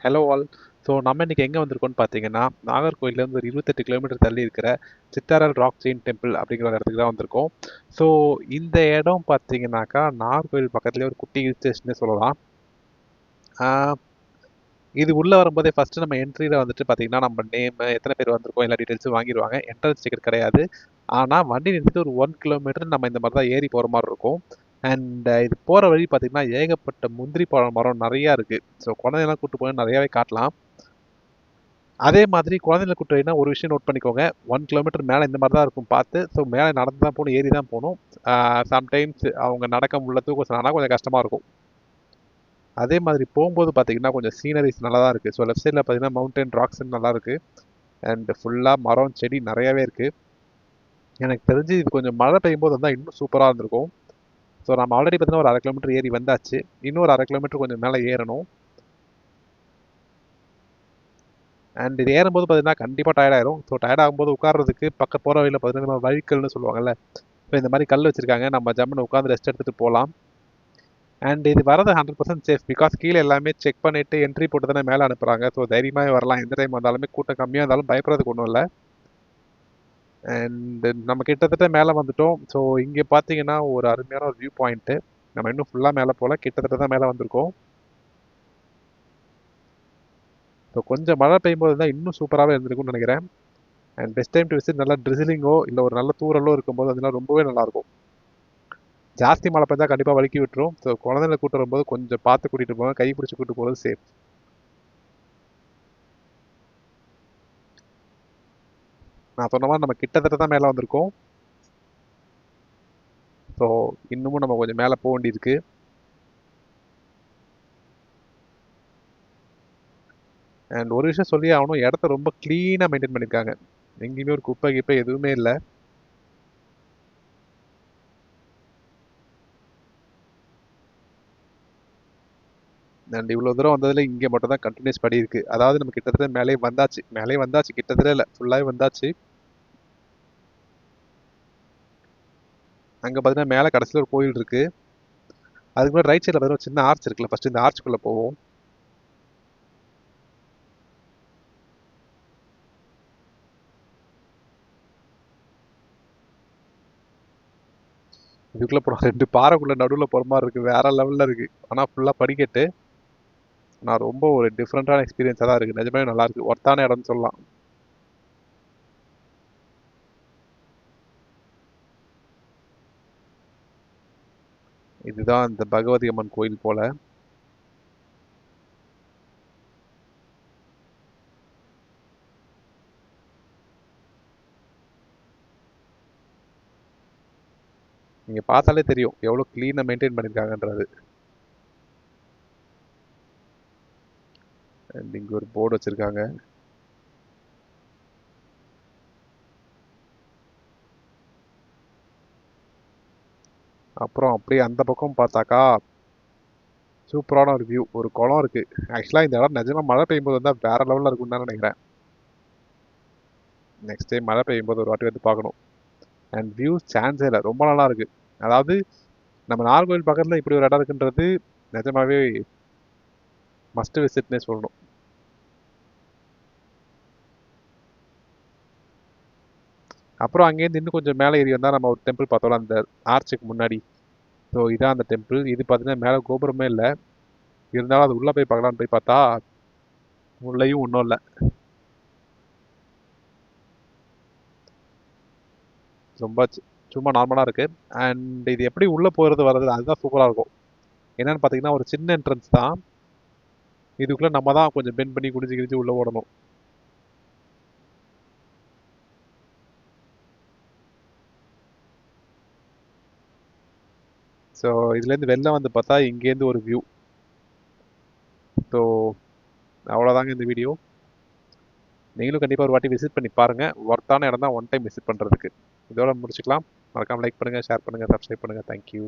Hello all so நம்ம இன்னைக்கு எங்கே வந்திருக்கோம்னு பார்த்தீங்கன்னா நாகர்கோயிலேருந்து ஒரு இருபத்தெட்டு கிலோமீட்டர் தள்ளி இருக்கிற சித்தாரல் ராக் செயின் டெம்பிள் அப்படிங்கிற ஒரு இடத்துக்கு தான் வந்திருக்கோம். ஸோ இந்த இடம் பார்த்தீங்கன்னாக்கா நாகர்கோயில் பக்கத்துலேயே ஒரு குட்டி ஹில் ஸ்டேஷனே சொல்லலாம். ஆஹ் இது உள்ளே வரும்போதே ஃபஸ்ட்டு நம்ம என்ட்ரியில் வந்துட்டு பார்த்தீங்கன்னா நம்ம நேம் எத்தனை பேர் வந்திருக்கோம் எல்லா டீட்டெயில்ஸும் வாங்கிடுவாங்க. என்ட்ரன்ஸ் டிக்கெட் கிடையாது. ஆனால் வண்டி நிறுத்திட்டு ஒரு ஒன் கிலோமீட்டர் நம்ம இந்த மாதிரி தான் ஏறி போகிற மாதிரி இருக்கும். அண்ட் இது போகிற வழி பார்த்தீங்கன்னா ஏகப்பட்ட முந்திரி பழம் மரம் நிறையா இருக்குது ஸோ குழந்தையெல்லாம் கூப்பிட்டு போய் நிறையாவே காட்டலாம். அதே மாதிரி குழந்தைங்களை கூட்டு போயினா ஒரு விஷயம் நோட் பண்ணிக்கோங்க. ஒன் கிலோமீட்டர் மேலே இந்த மாதிரி தான் இருக்கும் பார்த்து ஸோ மேலே நடந்து தான் போகணும் ஏறி தான் போகணும் சம்டைம்ஸ் அவங்க நடக்க முடியல தூக்கம் சொன்னா கொஞ்சம் கஷ்டமாக இருக்கும். அதே மாதிரி போகும்போது பார்த்தீங்கன்னா கொஞ்சம் சீனரிஸ் நல்லா தான் இருக்குது ஸோ லெஃப்ட் சைடில் பார்த்தீங்கன்னா மவுண்டன் ராக்ஸ் நல்லா இருக்குது அண்ட் ஃபுல்லாக மரம் செடி நிறையாவே இருக்குது எனக்கு தெரிஞ்சு இது கொஞ்சம் மழை பெய்யும் போது வந்தால் இன்னும் சூப்பராக இருந்திருக்கும். ஸோ நம்ம ஆல்ரெடி பார்த்தீங்கன்னா ஒரு அரை கிலோமீட்டர் ஏறி வந்தாச்சு. இன்னும் ஒரு அரை கிலோமீட்டர் கொஞ்சம் மேலே ஏறணும். அண்ட் இது ஏறும்போது பார்த்தீங்கன்னா கண்டிப்பாக டயர்டாயிரும் ஸோ டயர்ட் ஆகும்போது உட்கார்றதுக்கு பக்கம் போகிற வழியில் பார்த்தீங்கன்னா நம்ம வழிக்கல்னு சொல்லுவாங்கல்ல. ஸோ இந்த மாதிரி கல் வச்சுருக்காங்க. நம்ம ஜம்முன்னு உட்காந்து ரெஸ்ட் எடுத்துகிட்டு போகலாம் அண்ட் இது வரது ஹண்ட்ரட் பர்சன்ட் சேஃப் பிகாஸ் கீழே எல்லாமே செக் பண்ணிவிட்டு என்ட்ரி போட்டு தானே மேலே அனுப்புகிறாங்க ஸோ தைரியமாக வரலாம். எந்த டைம் வந்தாலுமே கூட்டம் கம்மியாக இருந்தாலும் பயப்படுறதுக்கு ஒன்றும் இல்லை. அண்ட் நம்ம கிட்டத்தட்ட மேலே வந்துட்டோம். ஸோ இங்கே பார்த்தீங்கன்னா ஒரு அருமையான ஒரு வியூ பாயிண்ட்டு நம்ம இன்னும் ஃபுல்லாக மேலே போகல கிட்டத்தட்ட தான் மேலே வந்திருக்கோம். ஸோ கொஞ்சம் மழை பெய்யும்போது தான் இன்னும் சூப்பராகவே இருந்திருக்கும்னு நினைக்கிறேன். And best time to visit நல்லா ட்ரிசிலிங்கோ இல்லை ஒரு நல்ல தூரலோ இருக்கும்போது அதெல்லாம் ரொம்பவே நல்லாயிருக்கும். ஜாஸ்தி மழை பெஞ்சா கண்டிப்பாக வலிக்கி விட்டுரும். ஸோ குழந்தைங்களை கூட்டு வரும்போது கொஞ்சம் பார்த்து கூட்டிகிட்டு போவேன் கை பிடிச்சி கூட்டு போகிறது சேஃப் நான் சொன்ன மாதிரி நம்ம கிட்டத்தட்ட தான் மேலே வந்திருக்கோம். ஸோ இன்னமும் நம்ம கொஞ்சம் மேலே போக வேண்டியிருக்கு. அண்ட் ஒரு விஷயம் சொல்லி ஆகணும் இடத்த ரொம்ப க்ளீனாக மெயின்டைன் பண்ணியிருக்காங்க. எங்கேயுமே ஒரு குப்பை கிப்பை எதுவுமே இல்லை. அண்ட் இவ்வளோ தூரம் வந்ததில் இங்கே மட்டும் தான் கண்டினியூஸ் படி இருக்குது அதாவது நம்ம கிட்டத்தட்ட மேலே வந்தாச்சு. மேலே வந்தாச்சு கிட்டத்தட்ட இல்லை. ஃபுல்லாகவே வந்தாச்சு. அங்கே பார்த்தீங்கன்னா மேலே கடைசியில் ஒரு கோயில் இருக்குது அதுக்கு முன்னாடி ரைட் சைடில் பார்த்தீங்கன்னா சின்ன ஆர்ச் இருக்குல்ல ஃபஸ்ட்டு இந்த ஆர்ச்சுக்குள்ளே போவோம். இதுக்குள்ளே போகிறோம் ரெண்டு பாறைக்குள்ளே நடுவில் போகிற மாதிரி இருக்குது வேறு லெவலில் இருக்குது ஆனால் ஃபுல்லாக படிக்கட்டு. நான் ரொம்ப ஒரு டிஃப்ரெண்ட்டான எக்ஸ்பீரியன்ஸாக தான் இருக்குது நிஜமே நல்லா ஒர்த்தான இடம்னு சொல்லலாம். இதுதான் இந்த பகவதி அம்மன் கோயில் போல. நீங்கள் பார்த்தாலே தெரியும் எவ்வளோ க்ளீனாக மெயின்டைன் பண்ணியிருக்காங்கன்றது அண்ட் இங்கே ஒரு போர்டு வச்சுருக்காங்க. அப்புறம் அப்படியே அந்த பக்கம் பார்த்தாக்கா சூப்பரான ஒரு வியூ ஒரு குளம் இருக்குது ஆக்சுவலாக இந்த இடம் நிஜமாக மழை பெய்யும்போது வந்தால் வேறு லெவலில் இருக்கும்னு தான் நினைக்கிறேன். நெக்ஸ்ட் டைம் மழை பெய்யும்போது ஒரு வாட்டி வந்து பார்க்கணும். அண்ட் வியூ சான்ஸே இல்லை. ரொம்ப நல்லா இருக்குது அதாவது நம்ம நார்கோவில் பக்கத்தில் இப்படி ஒரு இடம் இருக்குன்றது நிஜமாவே மஸ்ட் விசிட்னே சொல்லணும். அப்புறம் அங்கேருந்து இன்னும் கொஞ்சம் மேலே ஏறி வந்தால் நம்ம ஒரு டெம்பிள் பார்த்தோம்ல அந்த ஆர்ச்சுக்கு முன்னாடி. ஸோ இதான் அந்த டெம்பிள் இது பார்த்தீங்கன்னா மேலே கோபுரமே இல்லை. இருந்தாலும் அது உள்ளே போய் பார்க்கலான்னு போய் பார்த்தா உள்ளேயும் ஒன்றும் இல்லை. ரொம்ப சும்மா நார்மலாக இருக்குது அண்ட் இது எப்படி உள்ளே போகிறது வர்றது அதுதான் சூப்பராக இருக்கும். என்னென்னு பார்த்தீங்கன்னா ஒரு சின்ன என்ட்ரன்ஸ் தான். இதுக்குள்ளே நம்ம தான் கொஞ்சம் பெண்ட் பண்ணி குடிஞ்சு கிடிஞ்சு உள்ளே ஓடணும். ஸோ இதுலேருந்து வெளில வந்து பார்த்தா இங்கேருந்து ஒரு வியூ ஸோ அவ்வளோதாங்க இந்த வீடியோ நீங்களும் கண்டிப்பாக ஒரு வாட்டி விசிட் பண்ணி பாருங்கள் ஒர்த்தான இடம் தான் ஒன் டைம் விசிட் பண்ணுறதுக்கு இதோட முடிச்சுக்கலாம். மறக்காமல் லைக் பண்ணுங்கள் ஷேர் பண்ணுங்கள் சப்ஸ்கிரைப் பண்ணுங்கள் தேங்க்யூ